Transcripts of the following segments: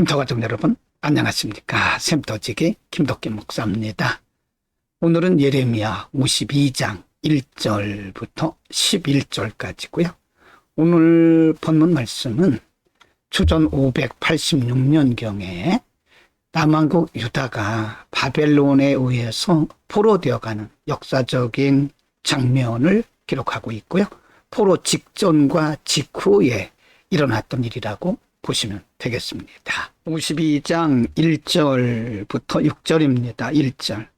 샘터 가족 여러분 안녕하십니까 샘터지기 김덕기 목사입니다. 오늘은 예레미야 52장 1절부터 11절까지고요. 오늘 본문 말씀은 주전 586년경에 남한국 유다가 바벨론에 의해서 포로되어가는 역사적인 장면을 기록하고 있고요. 포로 직전과 직후에 일어났던 일이라고 보시면 되겠습니다. 52장 1절부터 6절입니다. 1절.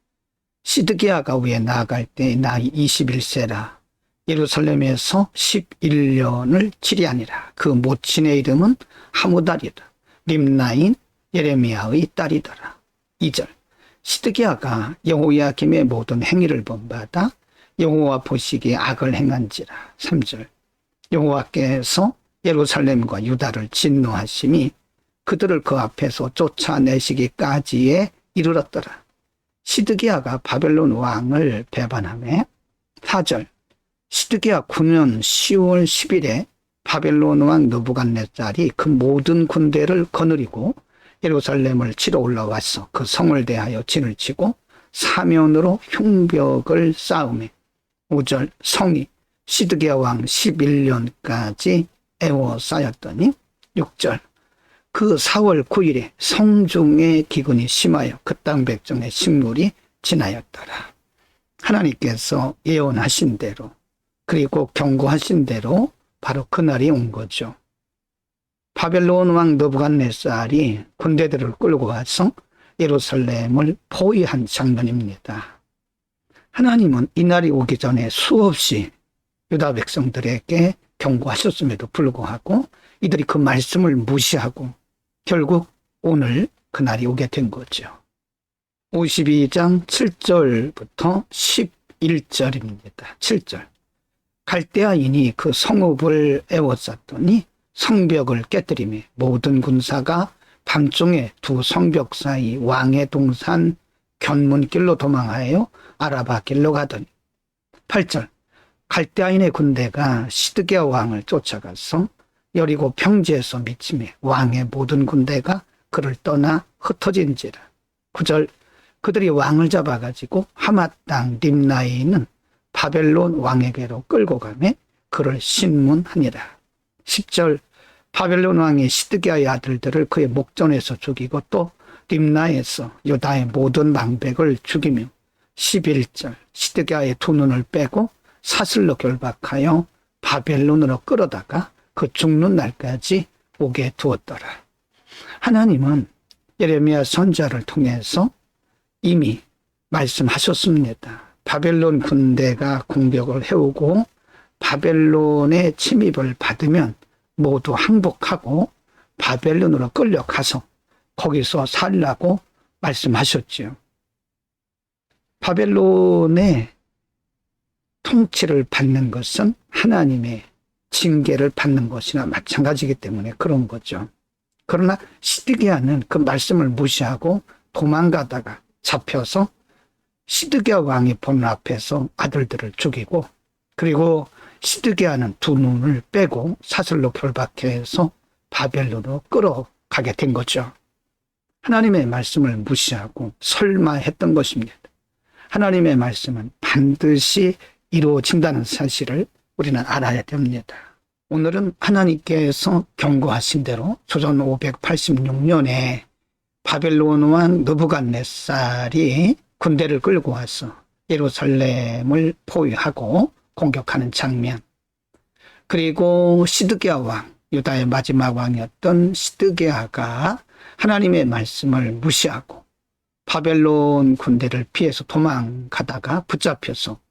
시드기야가 위에 나아갈 때 나이 21세라 예루살렘에서 11년을 치리하니라. 그 모친의 이름은 하무달이라. 림나인 예레미야의 딸이더라. 2절. 시드기야가 여호야김의 모든 행위를 본받아 여호와 보시기에 악을 행한지라. 3절. 여호와께서 예루살렘과 유다를 진노하심이 그들을 그 앞에서 쫓아내시기까지에 이르렀더라. 시드기야가 바벨론 왕을 배반함에 4절 시드기야 9년 10월 10일에 바벨론 왕 느부갓네살이 그 모든 군대를 거느리고 예루살렘을 치러 올라와서 그 성을 대하여 진을 치고 사면으로 흉벽을 쌓음에 5절 성이 시드기야 왕 11년까지 에워싸였더니 6절 그 4월 9일에 성중의 기근이 심하여 그 땅 백성의 식물이 지나였더라. 하나님께서 예언하신 대로 그리고 경고하신 대로 바로 그날이 온 거죠. 바벨론 왕 느부갓네살이 군대들을 끌고 와서 예루살렘을 포위한 장면입니다. 하나님은 이날이 오기 전에 수없이 유다 백성들에게 경고하셨음에도 불구하고 이들이 그 말씀을 무시하고 결국 오늘 그날이 오게 된 거죠. 52장 7절부터 11절입니다. 7절. 갈대아인이 그 성읍을 에워쌌더니 성벽을 깨뜨리며 모든 군사가 밤중에 두 성벽 사이 왕의 동산 견문길로 도망하여 아라바 길로 가더니 8절 갈대아인의 군대가 시드게아 왕을 쫓아가서 여리고 평지에서 미침해 왕의 모든 군대가 그를 떠나 흩어진지라. 9절 그들이 왕을 잡아가지고 하맛 땅 림나에 있는 바벨론 왕에게로 끌고 가매 그를 신문하니라. 10절 바벨론 왕이 시드기야의 아들들을 그의 목전에서 죽이고 또 림나에서 유다의 모든 망백을 죽이며 11절 시드기야의 두 눈을 빼고 사슬로 결박하여 바벨론으로 끌어다가 그 죽는 날까지 오게 두었더라. 하나님은 예레미야 선자를 통해서 이미 말씀하셨습니다. 바벨론 군대가 공격을 해오고 바벨론의 침입을 받으면 모두 항복하고 바벨론으로 끌려가서 거기서 살라고 말씀하셨지요. 바벨론의 통치를 받는 것은 하나님의 징계를 받는 것이나 마찬가지이기 때문에 그런 거죠. 그러나 시드기야는 그 말씀을 무시하고 도망가다가 잡혀서 시드기야 왕이 보는 앞에서 아들들을 죽이고 그리고 시드기야는 두 눈을 빼고 사슬로 결박해서 바벨론으로 끌어가게 된 거죠. 하나님의 말씀을 무시하고 설마 했던 것입니다. 하나님의 말씀은 반드시 이루어진다는 사실을 우리는 알아야 됩니다. 오늘은 하나님께서 경고하신 대로 조선 586년에 바벨론 왕 느부갓네살이 군대를 끌고 와서 예루살렘을 포위하고 공격하는 장면. 그리고 시드기야 왕, 유다의 마지막 왕이었던 시드기야가 하나님의 말씀을 무시하고 바벨론 군대를 피해서 도망가다가 붙잡혀서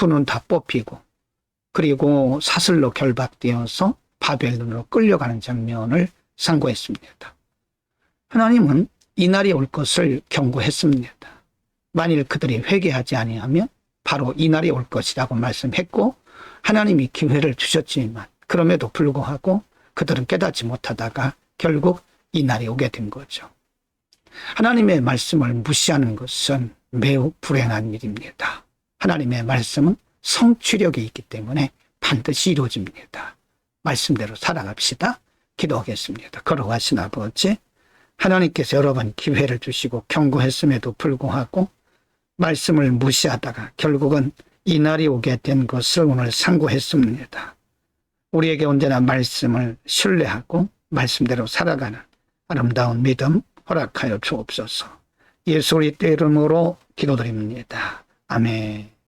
두눈다 뽑히고 그리고 사슬로 결박되어서 바벨론으로 끌려가는 장면을 상고했습니다. 하나님은 이날이 올 것을 경고했습니다. 만일 그들이 회개하지 아니하면 바로 이날이 올 것이라고 말씀했고 하나님이 기회를 주셨지만 그럼에도 불구하고 그들은 깨닫지 못하다가 결국 이날이 오게 된 거죠. 하나님의 말씀을 무시하는 것은 매우 불행한 일입니다. 하나님의 말씀은 성취력이 있기 때문에 반드시 이루어집니다. 말씀대로 살아갑시다. 기도하겠습니다. 걸어가신 아버지, 하나님께서 여러 번 기회를 주시고 경고했음에도 불구하고 말씀을 무시하다가 결국은 이 날이 오게 된 것을 오늘 상고했습니다. 우리에게 언제나 말씀을 신뢰하고 말씀대로 살아가는 아름다운 믿음 허락하여 주옵소서. 예수 그리스도 이름으로 기도드립니다. 아멘.